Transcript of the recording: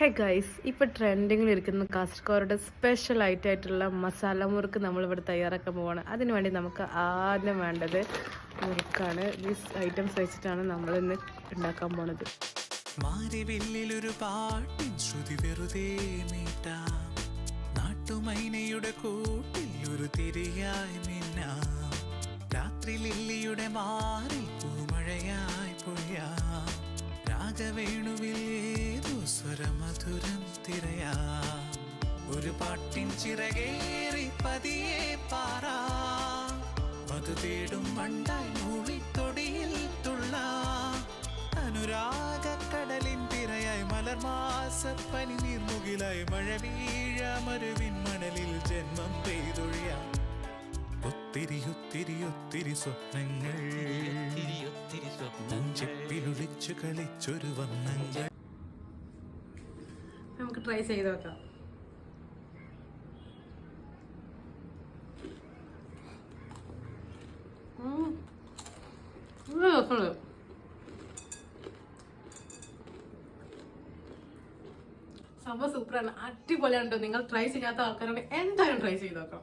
Hey guys ഇപ്പോൾ ട്രെൻഡിങ്ങിൽ ഇരിക്കുന്ന Kasaragod special ആയിട്ടുള്ള മസാല മുറുക്ക് നമ്മളിവിടെ തയ്യാറാക്കാൻ പോവാണ്. അതിനുവേണ്ടി നമുക്ക് ആദ്യം വേണ്ടത് മുറുക്കാണ്. ദീസ് ഐറ്റംസ് വെച്ചിട്ടാണ് നമ്മൾ ഇന്ന് ഉണ്ടാക്കാൻ പോണത്. മാരിവില്ലിലൊരു പാട്ടിൻ ശ്രുതി വെറുതെ മീട്ടാം നാട്ടുമൈനയുടെ ഒരു മിന്നാം. രാത്രി ലില്ലിയുടെ ഏതോ സ്വരമധുരം തിരയാ. ഒരു പാട്ടിൻ ചിറകേറി പതിയെ പാറ. മധു തേടും മണ്ടായി മൂളിത്തൊടിയിൽ തുള്ള. അനുരാഗ കടലിൻ തിരയായി മലർമാസ പനി നീർമുകിലായി മഴ വീഴ മരുവിൻ മണലിൽ ജന്മം പെയ്തൊഴിയാം. ഒത്തിരി ഒത്തിരി ഒത്തിരി സ്വപ്നങ്ങൾ. ചെപ്പിലൊളിച്ചു കളിച്ചൊരു വർണങ്ങൾ നമുക്ക് ട്രൈ ചെയ്ത് നോക്കാം. സംഭവം സൂപ്പറാണ് അടിപൊളിയാണ് നിങ്ങൾ ട്രൈ ചെയ്യാത്ത ആൾക്കാരോട് എന്തായാലും ട്രൈ ചെയ്ത് നോക്കാം